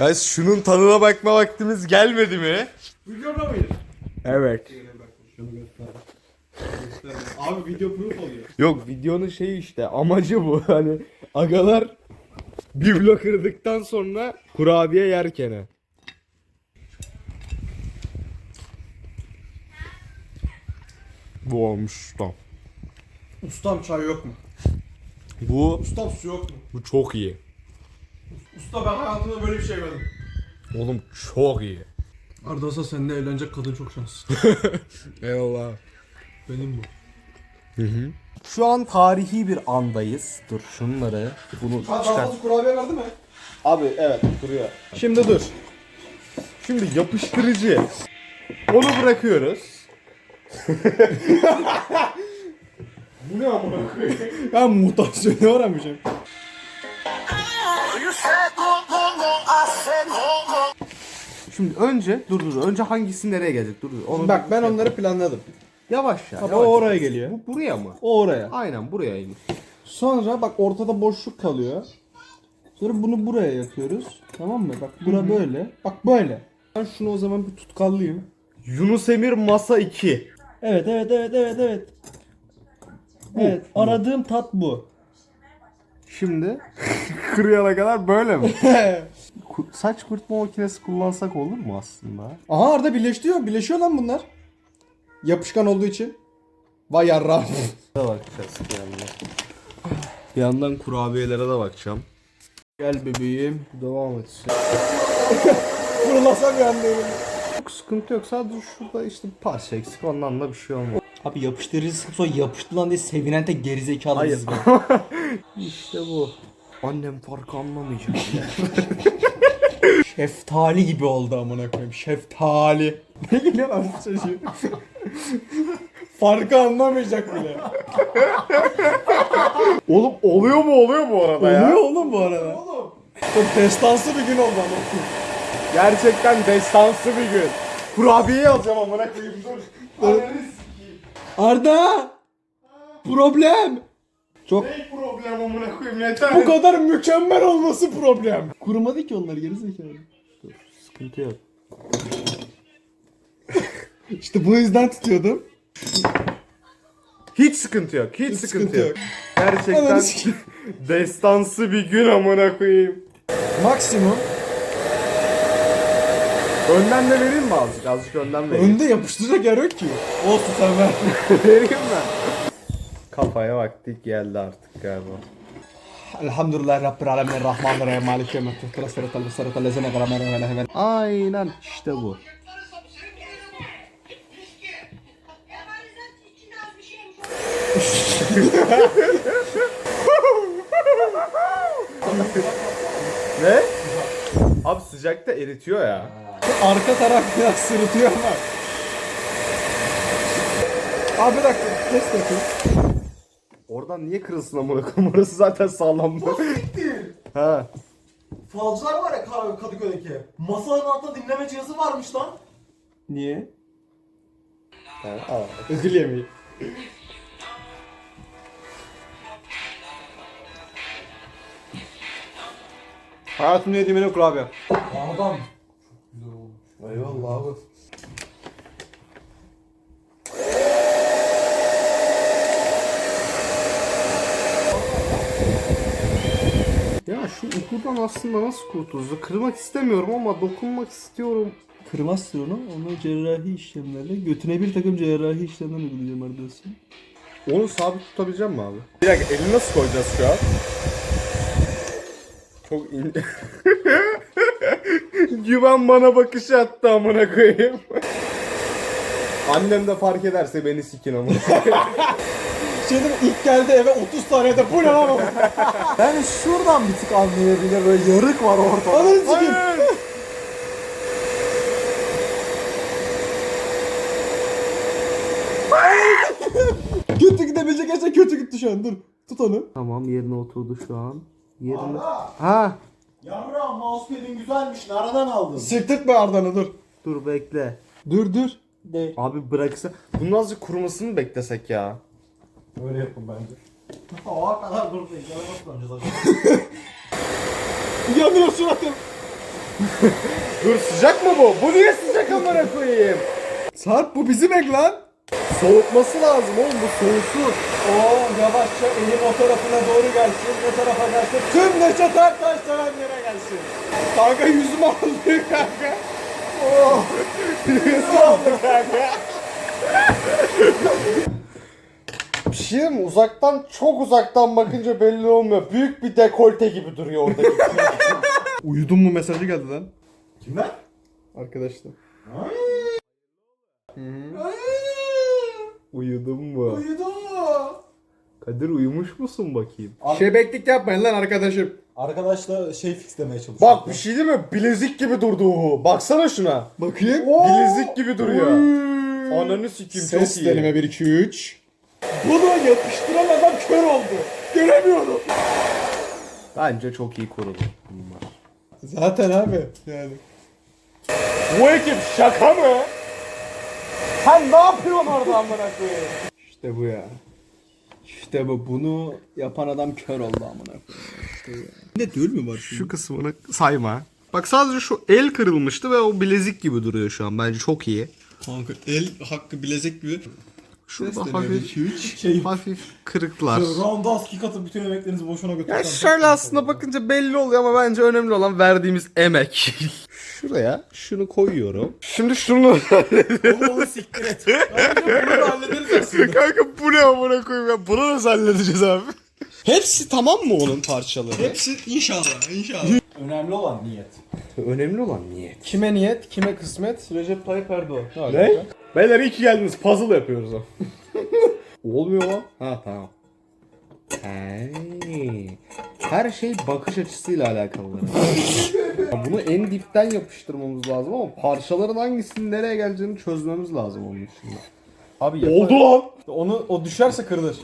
Guys şunun tadına bakma vaktimiz gelmedi mi? Videoda mıydı? Evet. Şunu göster. Göster. Abi video proof oluyor. Yok videonun şeyi işte amacı bu hani agalar biblo kırdıktan sonra kurabiye yerken. Bu olmuş tam. Ustam çay yok mu? Bu Ustam su yok mu? bu çok iyi. Usta ben hayatımda böyle bir şey görmedim. Oğlum çok iyi. Ardasa seninle evlenecek kadın çok şanslı. Eyvallah. Benim bu. Şu an tarihi bir andayız. Dur şunları bunu çıkar. kurabiye verdi mi? Abi evet duruyor. Şimdi dur. Şimdi yapıştırıcı. Onu bırakıyoruz. Bu ne amına koyayım? Ben mutasyonu öğrenmişim. Şimdi önce dur dur önce hangisi nereye gelecek dur dur. Onu Bak ben onları planladım. yavaş ya. Bak, o yavaş. oraya geliyor. Bu buraya mı? O oraya. Aynen burayaymış. Sonra bak ortada boşluk kalıyor. Sonra bunu buraya yapıyoruz. Tamam mı? Bak bura böyle. Bak böyle. Ben şunu o zaman bir tutkallayayım. Yunus Emir masa 2. Evet evet evet evet evet. Evet aradığım tat bu. Şimdi kırıyana kadar böyle mi? Ku- Saç kurutma makinesi kullansak olur mu aslında? Aha Arda birleşiyor. Birleşiyor lan bunlar. Yapışkan olduğu için. Vay yarrağım. bakacağız bir yandan. Bir yandan kurabiyelere de bakacağım. Gel bebeğim. Devam et. Fırlasam yandım. Çok sıkıntı yok. Sadece şurada işte bir parça eksik. Ondan da bir şey olmaz. Abi yapıştırıcı sıkıp sonra yapıştı lan diye sevinen tek gerizekalı Hayır. be. İşte bu. Annem farkı anlamayacak. Şeftali gibi oldu amına koyayım. Şeftali. Ne gülüyor lan bu çocuğu? Farkı anlamayacak bile. Oğlum oluyor mu oluyor bu arada Oluyor oğlum bu arada. Çok destansı bir gün oldu ama. Gerçekten destansı bir gün. Kurabiyeyi alacağım amına koyayım dur. Arda! Problem! Çok Ne problem amına koyayım yeter. bu kadar mükemmel olması problem. Kurumadı ki onlar gerizekalı. sıkıntı yok. İşte bu yüzden tutuyordum. Hiç sıkıntı yok. Hiç, sıkıntı, sıkıntı yok. yok. Gerçekten Ananı sikeyim. destansı bir gün amına koyayım. Maksimum Önden de vereyim mi azıcık? Azıcık önden vereyim. önde yapıştıracak yer yok ki. Olsun sen ver. vereyim mi? Kafaya vaktik geldi artık galiba. Elhamdülillah Rabbil Alemin Rahmanir Rahim Malik Yemet Tuhtara Sıratal Sıratal Lezine Grammer ve Lehven Aynen işte bu. Ne? Abi sıcakta eritiyor ya. Arka taraf biraz sırıtıyor ama. Abi bir dakika test yapayım. Oradan niye kırılsın amına koyayım? Orası zaten sağlamdı. ha. Falcılar var ya Kadıköy'deki. Masanın altında dinleme cihazı varmış lan. Niye? ha. Aa. Ödül yemeği. Hayatımda yediğim en kurabiye. Adam. Eyvallah abi. Ya ukuldan aslında nasıl kurtuluruz? Kırmak istemiyorum ama dokunmak istiyorum. Kırmazsın onu. Onu cerrahi işlemlerle götüne bir takım cerrahi işlemler uygulayacağım Arda'sı. Onu sabit tutabileceğim mi abi? Bir dakika eli nasıl koyacağız şu an? Çok in... Güven bana bakış attı amına koyayım. Annem de fark ederse beni sikin amına. Mi? İlk geldi eve 30 tane de bu ne lan o? Yani şuradan bir tık anlayabilir böyle yarık var ortada. Ananı sikeyim. Kötü gidebilecek gerçekten kötü gitti şu an dur. Tut onu. Tamam yerine oturdu şu an. Yerine... Ha Yarra mousepad'in güzelmiş. Nereden aldın? Siktirtme Arda'nı dur. dur bekle. Dur dur. De. Abi bıraksa bunun azıcık kurumasını beklesek ya? Öyle yapın bence. Hava kadar buradayız. Yana nasıl döneceğiz acaba? Yanıyor suratım. Dur sıcak mı bu? Bu niye sıcak amına koyayım? Sarp bu bizim ek lan. Soğutması lazım oğlum bu soğusun. Oo yavaşça elim o tarafına doğru gelsin. Ne tarafa gelsin? Tüm Neşet Ertaş sevenlere gelsin. Kanka yüzümü aldı kanka. Oh. Yüzümü aldı kanka. Şey mi? Uzaktan çok uzaktan bakınca belli olmuyor. Büyük bir dekolte gibi duruyor oradaki. Uyudun mu mesajı geldi lan. Kimden? Arkadaşlar. Uyudun mu? Uyudu. Kadir uyumuş musun bakayım? Şebeklik yapmayın lan arkadaşım. Arkadaşla şey fixlemeye çalışıyor. Bak bir şey değil mi? Bilezik gibi durdu o. Baksana şuna. Bakayım. Bilezik gibi duruyor. Ananı sikeyim çok Ses iyi. deneme 1 2 3. Bunu yapıştıran adam kör oldu. Göremiyorum. Bence çok iyi kurulu bunlar. Zaten abi yani. Bu ekip şaka mı? Sen ne yapıyorsun orada amına koyayım? İşte bu ya. İşte bu. Bunu yapan adam kör oldu amına koyayım. İşte bu ya. Ne düğül mü var şimdi? Şu kısmını sayma. Bak sadece şu el kırılmıştı ve o bilezik gibi duruyor şu an. Bence çok iyi. Kanka el hakkı bilezik gibi. Şurada hafif, Şey, hafif kırıklar. Roundhouse kick atıp bütün emeklerinizi boşuna Ya götürürsen. şöyle aslında bakınca belli oluyor ama bence önemli olan verdiğimiz emek. Şuraya şunu koyuyorum. Şimdi şunu Onu siktir et. Bence bunu da hallederiz aslında. Kanka bu ne amına koyayım ya? Bunu nasıl halledeceğiz abi? Hepsi tamam mı onun parçaları? Hepsi inşallah inşallah. Önemli olan niyet. Önemli olan niye? Kime niyet, kime kısmet? Recep Tayyip Erdoğan. Ne? Beyler iyi ki geldiniz. Puzzle yapıyoruz o. Olmuyor lan. Ha tamam. Hey. Her şey bakış açısıyla alakalı. Ya Bunu en dipten yapıştırmamız lazım ama parçaların hangisinin nereye geleceğini çözmemiz lazım onun için. Abi lan. Onu o düşerse kırılır.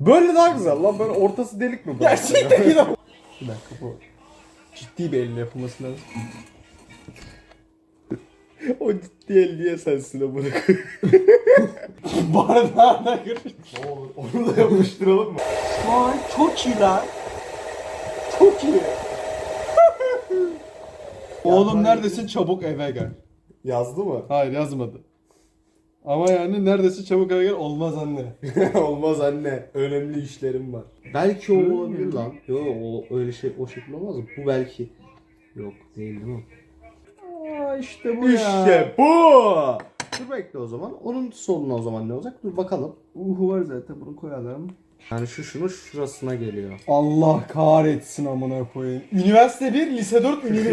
Böyle daha güzel lan. Böyle ortası delik mi? Gerçekten yine. Bir dakika bu. Ciddi bir elle yapılması lazım. o ciddi el diye sensin amına. Bardağına kır. Onu da yapıştıralım mı? Vay çok iyi lan. Çok iyi. Oğlum neredesin çabuk eve gel. Yazdı mı? Hayır yazmadı. Ama yani neredesin çabuk eve gel olmaz anne. olmaz anne. Önemli işlerim var. Belki o olabilir lan. Yok o öyle şey o şekilde olmaz? Bu belki. Yok değil değil mi? Aa işte bu İşte bu. Dur bekle o zaman. Onun soluna o zaman ne olacak? Dur bakalım. Uhu var zaten bunu koyalım. Yani şu şunun şurasına geliyor. Allah kahretsin amına koyayım. Üniversite 1, lise 4 ünlü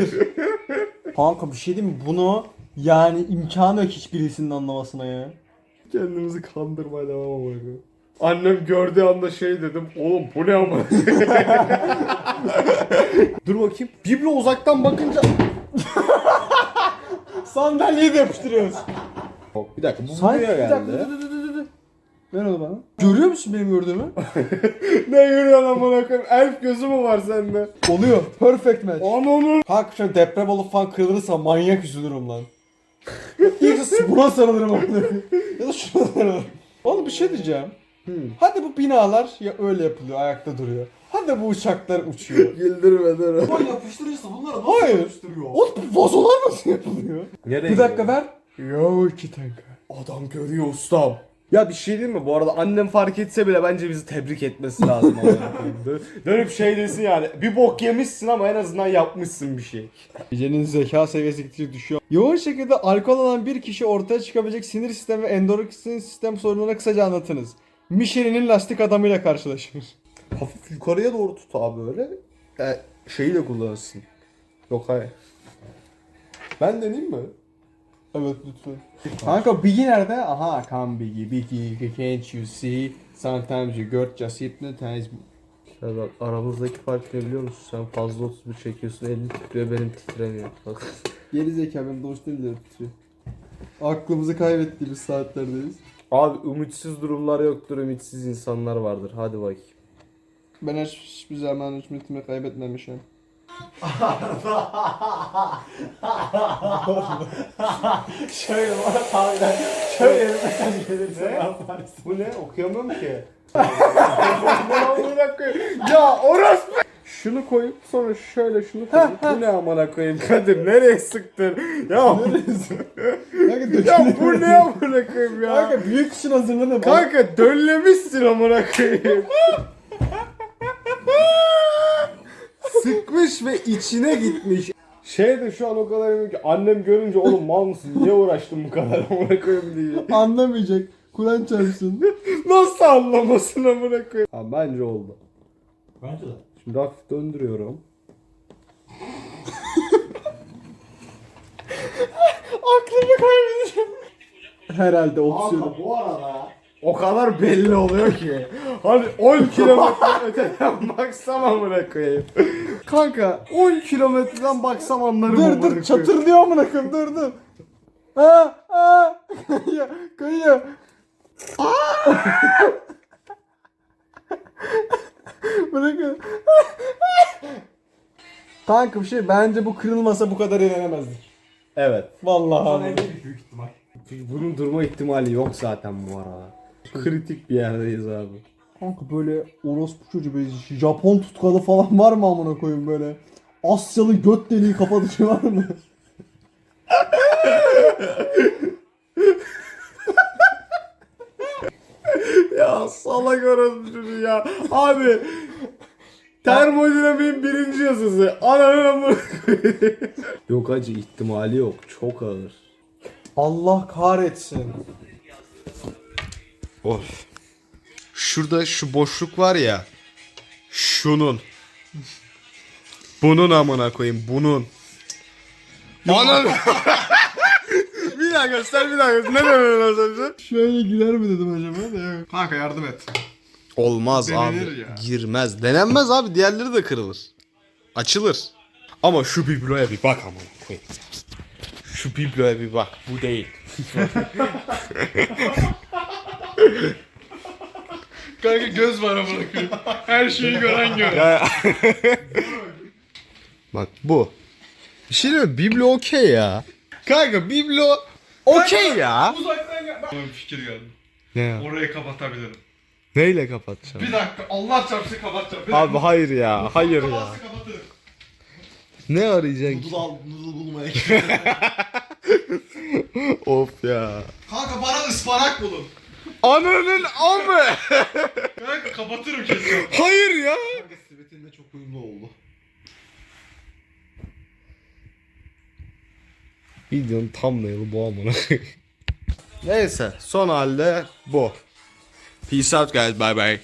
1. Kanka bir şey diyeyim mi? Bunu yani imkanı yok hiçbirisinin anlamasına ya. Kendimizi kandırmaya devam amına Annem gördüğü anda şey dedim. Oğlum bu ne ama? Dur bakayım. Biblo uzaktan bakınca Sandalyeyi de yapıştırıyoruz. Bir dakika bu Sahip buraya bir dakika geldi. dur dur dur dur, dur. Ver onu bana. Görüyor musun benim gördüğümü? ne görüyorsun amına koyayım? Elf gözü mü var sende? Oluyor. Perfect match. Ananı. Kanka şöyle deprem olup falan kırılırsa manyak üzülürüm lan. İlk buna sarılırım koyayım. Ya da şuna sarılırım. Oğlum bir şey diyeceğim. Hmm. Hadi bu binalar ya öyle yapılıyor, ayakta duruyor. Hadi bu uçaklar uçuyor. Güldürme dur. Ulan yapıştırırsa bunları nasıl Hayır. yapıştırıyor? O vazolar nasıl yapılıyor? Nereye Bir dakika ver. Yo iki dakika. Adam görüyor ustam. Ya bir şey diyeyim mi? Bu arada annem fark etse bile bence bizi tebrik etmesi lazım. Dönüp şey desin yani. Bir bok yemişsin ama en azından yapmışsın bir şey. Gecenin zeka seviyesi gittikçe düşüyor. Yoğun şekilde alkol alan bir kişi ortaya çıkabilecek sinir sistemi ve endokrin sistem sorununu kısaca anlatınız. Michelin'in lastik adamıyla karşılaşır. Hafif yukarıya doğru tut abi öyle. E, şeyi de kullanırsın. Yok hayır. Ben deneyeyim mi? Evet lütfen. Kanka Biggie nerede? Aha come Biggie, Biggie, can't you see? Sometimes you got just hypnotize me. Ya bak aramızdaki fark ne biliyor musun? Sen fazla 31 çekiyorsun elin titriyor benim titremiyor. Bak. Geri zeka ben doğuş değil de tutuyor. Aklımızı kaybettiğimiz saatlerdeyiz. Abi ümitsiz durumlar yoktur, ümitsiz insanlar vardır. Hadi bakayım. Ben hiç, hiçbir zaman ümitimi kaybetmemişim. Şöyle bana tahminen şöyle bir mesaj gelirse ne yaparsın? Bu ne? Okuyamıyorum ki. ya orospu. şunu koyup sonra şöyle şunu koyup bu ne amına koyayım Kadir nereye sıktın? Ya Kanka ya dökülüyor. bu ne amına koyayım ya? Kanka büyük için hazırlanın. Kanka döllemişsin amına koyayım. Sıkmış ve içine gitmiş. Şey de şu an o kadar emin ki annem görünce oğlum mal mısın niye uğraştın bu kadar amına koyayım diye. Anlamayacak. Kur'an çarpsın. Nasıl anlamasın amına koyayım. Abi bence oldu. Bence de. Şimdi hafif döndürüyorum. Aklımı kaybedeceğim. Herhalde opsiyon. Bu arada o kadar belli oluyor ki. Hani 10 kilometre öteden baksam amına koyayım. Kanka 10 kilometreden baksam anlarım amına Dur koyayım. dur çatırlıyor amına koyayım dur dur. Aa aa kayıyor kayıyor. Bırakın. Kanka bir şey bence bu kırılmasa bu kadar eğlenemezdik. Evet. Vallahi. abi. büyük ihtimal. Bunun durma ihtimali yok zaten bu arada. Kritik bir yerdeyiz abi. Kanka böyle orospu çocuğu böyle Japon tutkalı falan var mı amına koyayım böyle? Asyalı göt deliği kapatıcı var mı? Ya salak çocuğu ya. Abi termodinamiğin birinci yasası. Ananın amına. Yok acı ihtimali yok. Çok ağır. Allah kahretsin. Of. Şurada şu boşluk var ya. Şunun. Bunun amına koyayım. Bunun. Ananı. bir daha göster bir daha göster. Ne az önce? Şöyle girer mi dedim acaba da yok. Kanka yardım et. Olmaz Denenir abi. ya. Girmez. Denenmez abi. Diğerleri de kırılır. Açılır. Ama şu bibloya bir bak amına koyayım. Şu bibloya bir bak. Bu değil. Kanka göz var amına koyayım. Her şeyi gören gör. Bak bu. Bir şey diyeyim mi? Biblo okey ya. Kanka biblo okey ya. Uzaktan gel. Bir fikir geldi. Ne ya? Orayı kapatabilirim. Neyle kapatacağım? Bir dakika Allah çarpsın kapatacağım. Bir Abi dakika. hayır ya. Hayır ya. Kapatsa kapatırım. Ne arayacaksın? Noodle al, noodle bulmaya of ya. Kanka bana ıspanak bulun. Ananın amı. Kanka kapatırım kesin. hayır ya. Kanka sivetinle çok uyumlu oldu. Videonun thumbnail'ı bu amına. Neyse son halde bu. Peace out guys bye bye.